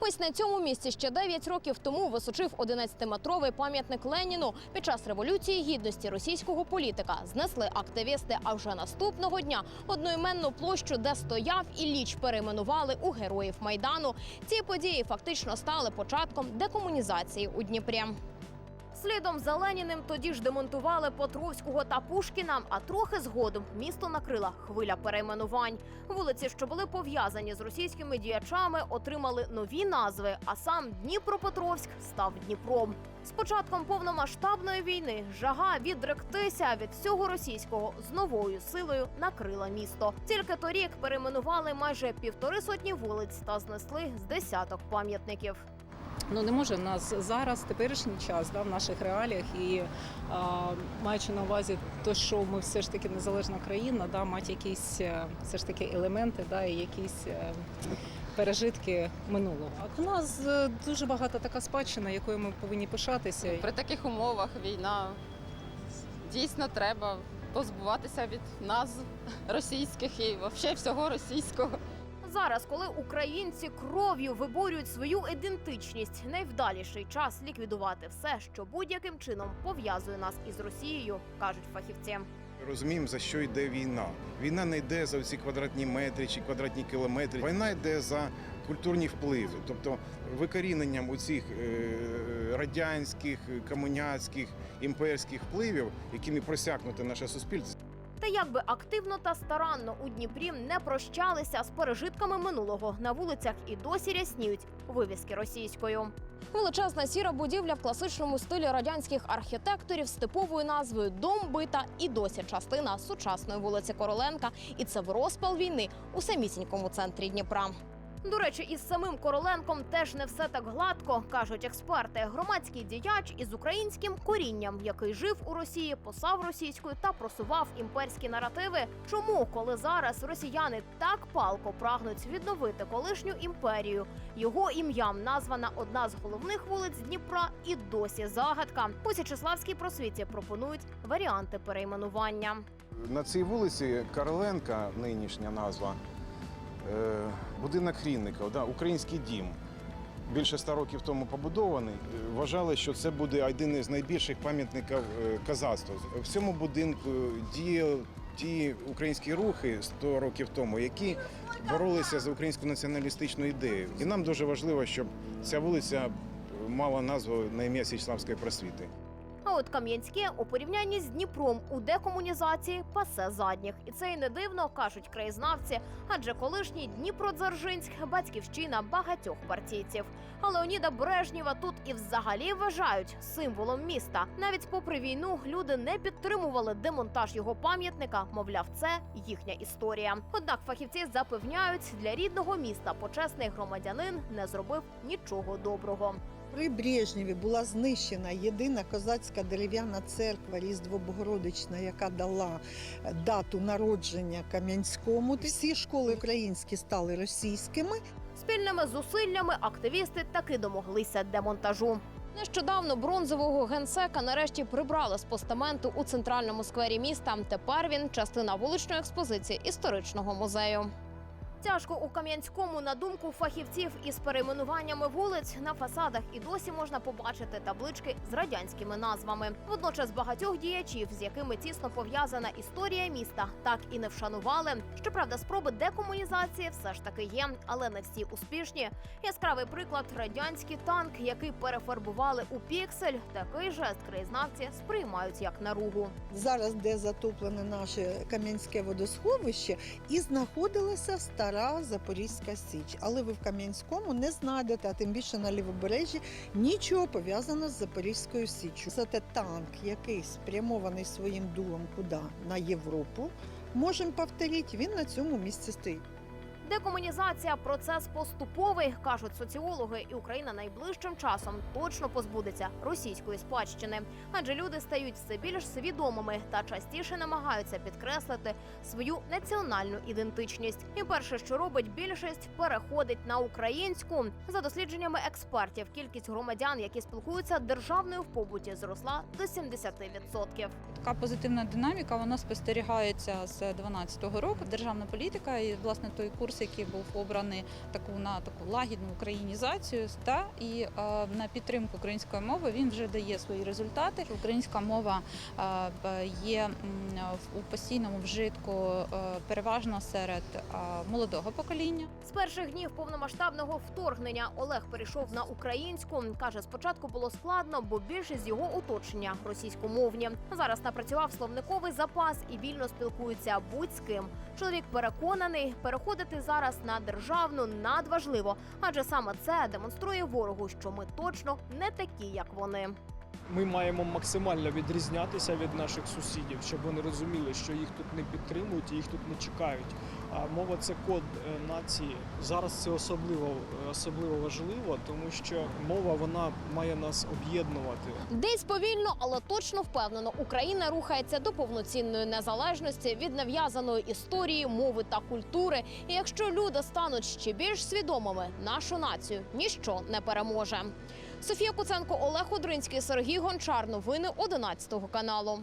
Ось на цьому місці ще 9 років тому височив 11-метровий пам'ятник Леніну. Під час революції гідності російського політика знесли активісти. А вже наступного дня одноіменну площу, де стояв і ліч перейменували у героїв майдану. Ці події фактично стали початком декомунізації у Дніпрі. Слідом за Леніним тоді ж демонтували Потровського та Пушкіна. А трохи згодом місто накрила хвиля перейменувань. Вулиці, що були пов'язані з російськими діячами, отримали нові назви. А сам Дніпропетровськ став Дніпром. З початком повномасштабної війни жага відректися від всього російського з новою силою накрила місто. Тільки торік перейменували майже півтори сотні вулиць та знесли з десяток пам'ятників. Ну не може в нас зараз теперішній час да, в наших реаліях і а, маючи на увазі те, що ми все ж таки незалежна країна, да, мати якісь е, все ж таки елементи, да, і якісь е, пережитки минулого. А у нас е, дуже багато така спадщина, якою ми повинні пишатися. При таких умовах війна дійсно треба позбуватися від назв російських і взагалі всього російського. Зараз, коли українці кров'ю виборюють свою ідентичність, найвдаліший час ліквідувати все, що будь-яким чином пов'язує нас із Росією, кажуть фахівці. Розуміємо, за що йде війна. Війна не йде за ці квадратні метри чи квадратні кілометри. Війна йде за культурні впливи, тобто викоріненням оцих е, радянських, комуняцьких, імперських впливів, якими просякнуте наше суспільство. Та як би активно та старанно у Дніпрі не прощалися з пережитками минулого на вулицях і досі рясніють вивіски російською. Величезна сіра будівля в класичному стилі радянських архітекторів з типовою назвою Дом бита і досі частина сучасної вулиці Короленка. І це в розпал війни у самісінькому центрі Дніпра. До речі, із самим Короленком теж не все так гладко, кажуть експерти. Громадський діяч із українським корінням, який жив у Росії, писав російською та просував імперські наративи. Чому, коли зараз росіяни так палко прагнуть відновити колишню імперію, його ім'ям названа одна з головних вулиць Дніпра і досі загадка. У Січеславській просвіті пропонують варіанти перейменування. На цій вулиці Короленка, нинішня назва, будинок Хрінників, да, український дім. Більше ста років тому побудований. Е, Вважали, що це буде один із найбільших пам'ятників е, козацтва. В цьому будинку діяли ті українські рухи 100 років тому, які боролися за українську націоналістичну ідею. І нам дуже важливо, щоб ця вулиця мала назву на ім'я Січславської просвіти. А от Кам'янське у порівнянні з Дніпром у декомунізації пасе задніх. І це й не дивно, кажуть краєзнавці, адже колишній Дніпродзержинськ – батьківщина багатьох партійців. А Леоніда Брежнєва тут і взагалі вважають символом міста. Навіть попри війну люди не підтримували демонтаж його пам'ятника. Мовляв, це їхня історія. Однак фахівці запевняють, для рідного міста почесний громадянин не зробив нічого доброго. При Брежнєві була знищена єдина козацька дерев'яна церква Різдво Богородична, яка дала е, дату народження Кам'янському. Всі школи українські стали російськими. Спільними зусиллями активісти таки домоглися демонтажу. Нещодавно бронзового генсека нарешті прибрали з постаменту у центральному сквері міста. Тепер він частина вуличної експозиції історичного музею. Тяжко у Кам'янському, на думку фахівців із перейменуваннями вулиць на фасадах і досі можна побачити таблички з радянськими назвами. Водночас багатьох діячів, з якими тісно пов'язана історія міста, так і не вшанували. Щоправда, спроби декомунізації все ж таки є, але не всі успішні. Яскравий приклад радянський танк, який перефарбували у піксель. Такий жест краєзнавці сприймають як наругу. Зараз, де затоплене наше Кам'янське водосховище, і знаходилася стара Запорізька Січ. Але ви в Кам'янському не знайдете, а тим більше на лівобережжі, нічого пов'язаного з Запорізькою Січчю. Зате танк, який спрямований своїм дулом куди? На Європу. Можемо повторити, він на цьому місці стоїть. Декомунізація процес поступовий, кажуть соціологи, і Україна найближчим часом точно позбудеться російської спадщини, адже люди стають все більш свідомими та частіше намагаються підкреслити свою національну ідентичність. І перше, що робить більшість, переходить на українську. За дослідженнями експертів, кількість громадян, які спілкуються державною в побуті, зросла до 70%. Така позитивна динаміка вона спостерігається з 2012 року. Державна політика і власне той курс курс, який був обраний таку на таку лагідну українізацію, та і е, на підтримку української мови він вже дає свої результати. Українська мова е, є у постійному вжитку е, переважно серед молодого покоління. З перших днів повномасштабного вторгнення Олег перейшов на українську. каже, спочатку було складно, бо більшість з його оточення російськомовні. Зараз напрацював словниковий запас і вільно спілкується будь з ким. Чоловік переконаний, переходити зараз на державну надважливо, адже саме це демонструє ворогу, що ми точно не такі, як вони. Ми маємо максимально відрізнятися від наших сусідів, щоб вони розуміли, що їх тут не підтримують їх тут не чекають. А мова це код е, нації. Зараз це особливо особливо важливо, тому що мова вона має нас об'єднувати. Десь повільно, але точно впевнено, Україна рухається до повноцінної незалежності від нав'язаної історії, мови та культури. І якщо люди стануть ще більш свідомими, нашу націю ніщо не переможе. Софія Куценко, Олег Одринський, Сергій Гончар. Новини 11 каналу.